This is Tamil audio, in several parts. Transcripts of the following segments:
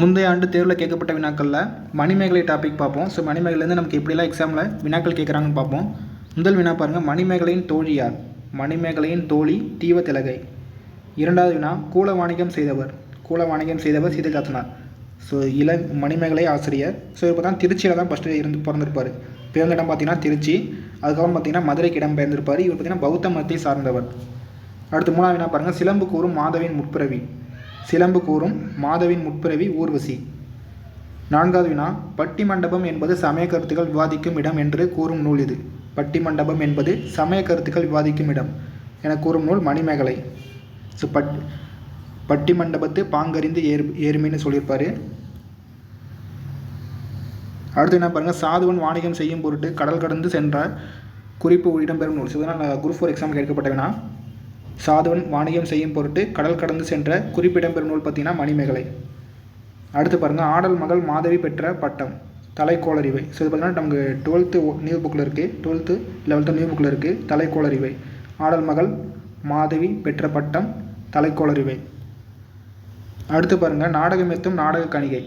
முந்தைய ஆண்டு தேர்வில் கேட்கப்பட்ட வினாக்களில் மணிமேகலை டாபிக் பார்ப்போம். ஸோ மணிமேகலைலேருந்து நமக்கு எப்படிலாம் எக்ஸாமில் வினாக்கள் கேட்குறாங்கன்னு பார்ப்போம். முதல் வினா பாருங்கள் மணிமேகலையின் தோழி யார்? மணிமேகலையின் தோழி தீவ திலகை இரண்டாவது வினா கூல வாணிகம் செய்தவர். கூல வாணிகம் செய்தவர் சீதகாத்தனார் ஸோ இள மணிமேகலை ஆசிரியர். ஸோ இப்போ தான் திருச்சியில் தான் ஃபஸ்ட்டு இருந்து பிறந்திருப்பார். பிறந்த இடம் பார்த்தீங்கன்னா திருச்சி. அதுக்கப்புறம் பார்த்தீங்கன்னா மதுரைக்கு இடம் பெயர்ந்திருப்பார். இவர் பார்த்தீங்கன்னா பௌத்த மதத்தை சார்ந்தவர். அடுத்து மூணாவது வினா பாருங்கள் சிலம்பு கூறும் மாதவின் முற்பிறவி. சிலம்பு கூறும் மாதவின் முற்பிறவி ஊர்வசி. நான்காவது வினா பட்டி மண்டபம் என்பது சமய கருத்துக்கள் விவாதிக்கும் இடம் என்று கூறும் நூல் இது. பட்டி மண்டபம் என்பது சமய கருத்துக்கள் விவாதிக்கும் இடம் என கூறும் நூல் மணிமேகலை. ஸோ பட் பட்டி மண்டபத்து பாங்கறிந்து ஏறு ஏறுமின்னு சொல்லியிருப்பார். அடுத்து என்ன பாருங்கள் சாதுவன் வாணிகம் செய்யும் பொருட்டு கடல் கடந்து சென்ற குறிப்பு இடம்பெறும் நூல். ஸோ இதனால் குரூப் ஃபோர் எக்ஸாம் கேட்கப்பட்ட சாதுவன் வாணிகம் செய்யும் பொருட்டு கடல் கடந்து சென்ற குறிப்பிடம்பெறும் நூல் பார்த்தீங்கன்னா மணிமேகலை. அடுத்து பாருங்கள் ஆடல் மகள் மாதவி பெற்ற பட்டம் தலைக்கோளறிவை. ஸோ இது பார்த்தீங்கன்னா நமக்கு டுவெல்த்து நியூ புக்கில் இருக்குது டுவெல்த்து லெவல்த்து நியூ புக்கில் இருக்குது தலைக்கோளறிவை. ஆடல் மகள் மாதவி பெற்ற பட்டம் தலைக்கோளறிவை. அடுத்து பாருங்கள் நாடகமெத்தும் நாடக கணிகை.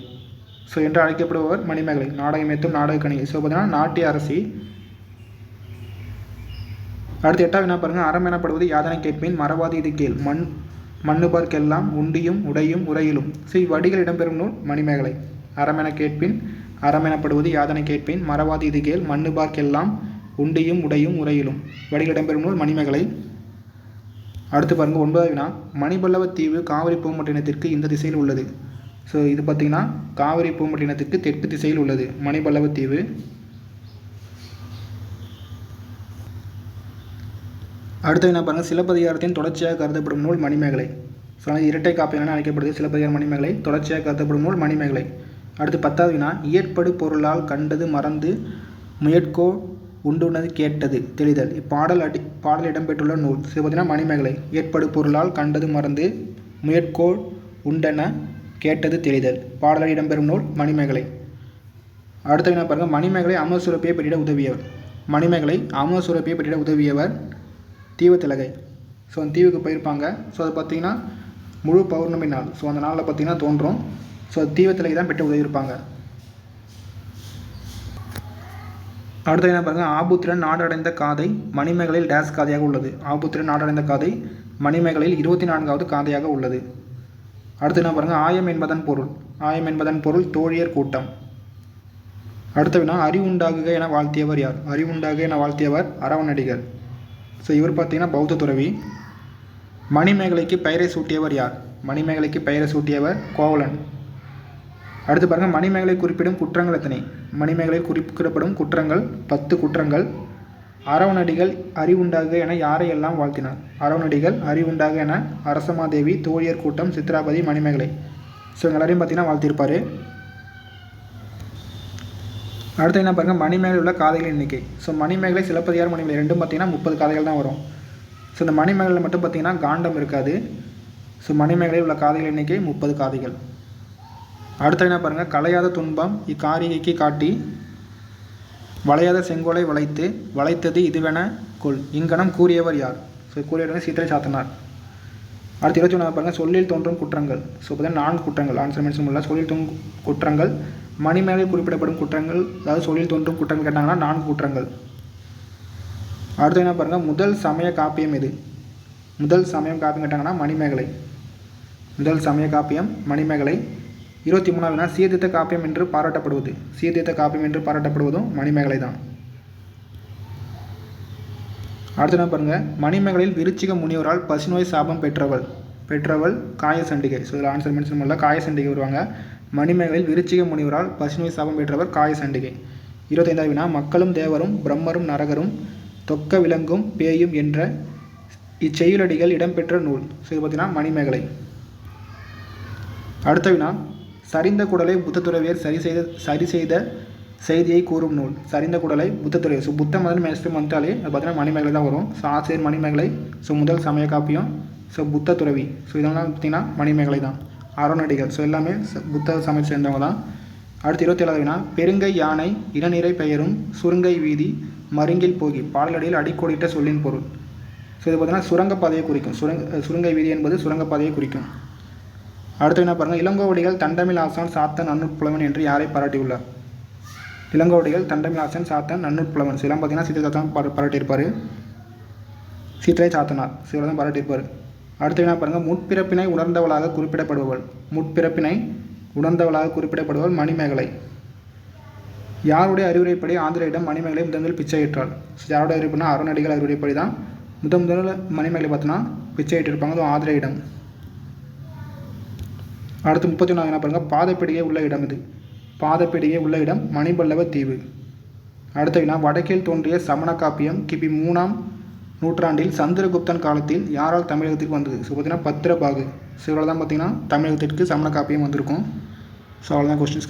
ஸோ என்று அழைக்கப்படுபவர் மணிமேகலை. நாடகமெத்தும் நாடக கணிகை. ஸோ பார்த்தீங்கன்னா நாட்டிய அரசி அடுத்து எட்டாவது என்ன பாருங்கள் அறம் எனப்படுவது யாதனை கேட்பின் மறவாது இது கேள். மண் மண்ணுபார்க்கெல்லாம் உண்டியும் உடையும் உரையிலும் ஸோ இவ்வடிகள் இடம்பெறும் நூல் மணிமேகலை. அறம் என கேட்பின் அறம் எனப்படுவது யாதனை கேட்பின் மறவாது இது கேள். மண்ணுபார்க்கெல்லாம் உண்டியும் உடையும் உரையிலும் வடிகள் இடம்பெறும் நூல் மணிமேகலை. அடுத்து பாருங்கள் ஒன்பதாவது வினா மணிபல்லவ தீவு காவிரி பூம்பட்டினத்திற்கு இந்த திசையில் உள்ளது. ஸோ இது பார்த்திங்கன்னா காவிரி பூம்பட்டினத்துக்கு தெற்கு திசையில் உள்ளது மணிபல்லவ தீவு. அடுத்து என்ன பாருங்கள் சிலப்பதிகாரத்தின் தொடர்ச்சியாக கருதப்படும் நூல் மணிமேகலை. ஸோ இரட்டை காப்பியம் என அழைக்கப்படுது? சிலப்பதிகார மணிமேகலை. தொடர்ச்சியாக கருதப்படும் நூல் மணிமேகலை. அடுத்து பத்தாவது வினா இயற்படு பொருளால் கண்டது மறந்து முயற்கோ உண்டுனது கேட்டது தெளிதல். இப்பாடல் அடி பாடல் இடம்பெற்றுள்ள நூல். ஸோ பார்த்தீங்கன்னா மணிமேகலை. ஏற்படு பொருளால் கண்டது மறந்து முயற்கோள் உண்டென கேட்டது தெளிதல். பாடலில் இடம்பெறும் நூல் மணிமேகலை. அடுத்த என்ன பாருங்கள் மணிமேகலை அமசுரப்பியை பெற்றிட உதவியவர். மணிமேகலை அமசுரப்பியை பெற்றிட உதவியவர் தீவத்திலகை ஸோ அந்த தீவுக்கு போயிருப்பாங்க. ஸோ அது பார்த்திங்கன்னா முழு பௌர்ணமி நாள். ஸோ அந்த நாளில் பார்த்திங்கன்னா தோன்றும். ஸோ தீவத்திலகை தான் பெற்று உதவியிருப்பாங்க. அடுத்து என்ன பாருங்கள் ஆபுத்திரன் நாடடைந்த காதை மணிமேகலையில் டேஸ் காதையாக உள்ளது. ஆபுத்திரன் நாடடைந்த காதை மணிமேகலையில் இருபத்தி நான்காவது காதையாக உள்ளது. அடுத்து என்ன பாருங்கள் ஆயம் என்பதன் பொருள். ஆயம் என்பதன் பொருள் தோழியர் கூட்டம். அடுத்த வினா அறிவுண்டாகுக என வாழ்த்தியவர் யார்? அறிவுண்டாக என வாழ்த்தியவர் அரவணடிகள் ஸோ இவர் பார்த்தீங்கன்னா பௌத்த துறவி. மணிமேகலைக்கு பெயரை சூட்டியவர் யார்? மணிமேகலைக்கு பெயரை சூட்டியவர் கோவலன். அடுத்து பாருங்கள் மணிமேகலை குறிப்பிடும் குற்றங்கள் எத்தனை? மணிமேகலை குறிப்பிடப்படும் குற்றங்கள் பத்து குற்றங்கள். அரவணடிகள் அறிவுண்டாக என யாரையெல்லாம் வாழ்த்தினார்? அரவணடிகள் அறிவுண்டாக என அரசமாதேவி தோழியர் கூட்டம் சித்ராபதி மணிமேகலை. ஸோ இவங்க எல்லாரையும் பார்த்தீங்கன்னா வாழ்த்திருப்பார் அடுத்து என்ன பாருங்கள் மணிமேகலை உள்ள காதைகள் எண்ணிக்கை. ஸோ மணிமேகலை சிலப்பதிகாரம் மணிமேகலை ரெண்டும் பார்த்தீங்கன்னா முப்பது காதைகள் தான் வரும். ஸோ இந்த மணிமேகலையில் மட்டும் பார்த்தீங்கன்னா காண்டம் இருக்காது. ஸோ மணிமேகலை உள்ள காதைகள் எண்ணிக்கை முப்பது காதைகள். அடுத்து என்ன பாருங்கள் கலையாத துன்பம் இக்காரிகைக்கு காட்டி வளையாத செங்கோலை வளைத்து வளைத்தது இதுவென கொள். இங்கனம் கூறியவர் யார்? ஸோ கூறியவர் சீத்தலை சாத்தனார். அடுத்து இருபத்தி ஒன்றாவது பாருங்கள் சொல்லில் தோன்றும் குற்றங்கள். ஸோ பார்த்தீங்கன்னா நான்கு குற்றங்கள் ஆன்சர் மென்ஷன் உள்ள சொல்லில் தோன்றும் குற்றங்கள். மணிமேகலை குறிப்பிடப்படும் குற்றங்கள் அதாவது சொல்லில் தோன்றும் குற்றங்கள் கேட்டாங்கன்னா நான்கு குற்றங்கள். அடுத்து என்ன பாருங்கள் முதல் சமய காப்பியம் எது? முதல் சமயம் காப்பியம் கேட்டாங்கன்னா மணிமேகலை. முதல் சமய காப்பியம் மணிமேகலை. இருபத்தி மூணாவதுனா சீர்திருத்த காப்பியம் என்று பாராட்டப்படுவது. சீர்திருத்த காப்பியம் என்று பாராட்டப்படுவதும் மணிமேகலை தான். அடுத்து என்ன பாருங்கள் மணிமேகலையில் விருச்சிக முனிவரால் பசுநோய் சாபம் பெற்றவள். பெற்றவள் காயசண்டிகை. ஸோ இதில் ஆன்சர் மென்ஷன் பண்ணல. காயசண்டிகை வருவாங்க. மணிமேகலையில் விருச்சிக முனிவரால் பசுமை சாபம் பெற்றவர் காய சண்டிகை. இருபத்தைந்தாவது வினா மக்களும் தேவரும் பிரம்மரும் நரகரும் தொக்க விலங்கும் பேயும் என்ற இச்செயலடிகள் இடம்பெற்ற நூல். ஸோ இது பார்த்தீங்கன்னா மணிமேகலை. அடுத்த வினா சரிந்த குடலை புத்தத்துறவியர் சரி செய்த சரி செய்த செய்தியை கூறும் நூல். சரிந்த குடலை புத்தத்துறை ஸோ புத்த மதன் மேஸ்டம் வந்துட்டாலே அது பார்த்தீங்கன்னா மணிமேகலை தான் வரும். ஸோ ஆசிரியர் மணிமேகலை ஸோ முதல் சமய காப்பியம் ஸோ புத்த துறவி ஸோ இதெல்லாம் பார்த்தீங்கன்னா மணிமேகலை தான். அறநடிகள். ஸோ எல்லாமே புத்த சமைச்சு சேர்ந்தவங்க தான் அடுத்து இருபத்தி ஏழாவது வினா பெருங்கை யானை இளநிறை பெயரும் சுருங்கை வீதி மருங்கில் போகி பாடலடியில் அடிக்கோடிட்ட சொல்லின் பொருள். ஸோ இது பார்த்தீங்கன்னா சுரங்கப்பாதையை குறிக்கும். சுரங்க சுருங்கை வீதி என்பது சுரங்கப்பாதையை குறிக்கும். அடுத்து என்ன பாருங்கள் இளங்கோவடிகள் தண்டமிழ் ஆசான் சாத்தன் நன்னூற்புலவன் என்று யாரை பாராட்டியுள்ளார்? இளங்கோவடிகள் தண்டமிழ் ஆசான் சாத்தன் நன்னுட்புலவன் சிலம் பார்த்தீங்கன்னா சீத்தை தான் பாராட்டியிருப்பார். சீத்தரை சாத்தனார். சிவரை தான் பாராட்டியிருப்பார். அடுத்து என்ன பாருங்கள் முற்பிறப்பினை உணர்ந்தவளாக குறிப்பிடப்படுபவள். முற்பிறப்பினை உணர்ந்தவளாக குறிப்பிடப்படுபவள் மணிமேகலை. யாருடைய அறிவுரைப்படி ஆந்திரையிடம் மணிமேகலை முதலில் பிச்சையிட்டாள் ஸோ யாருடைய அறிவுரைப்படினா அருணடிகள் அறிவுரைப்படி தான் முதன் முதல்ல மணிமேகலை பார்த்தோன்னா பிச்சையிட்டிருப்பாங்க அதுவும் ஆந்திரையிடம் அடுத்து முப்பத்தி ஒன்றாவது என்ன பாருங்கள் பாதப்பிடியே உள்ள இடம் இது. பாதப்பிடியே உள்ள இடம் மணிபல்லவ தீவு. அடுத்த வினா வடக்கில் தோன்றிய சமண காப்பியம் கிபி மூணாம் நூற்றாண்டில் சந்திரகுப்தன் காலத்தில் யாரால் தமிழகத்திற்கு வந்தது? ஸோ பார்த்தீங்கன்னா பத்திரபாகு. ஸோ இவ்வளோ தான் பார்த்தீங்கன்னா தமிழகத்திற்கு சமண காப்பியம் வந்திருக்கும். ஸோ அவ்வளோதான் கொஸ்டின்ஸ்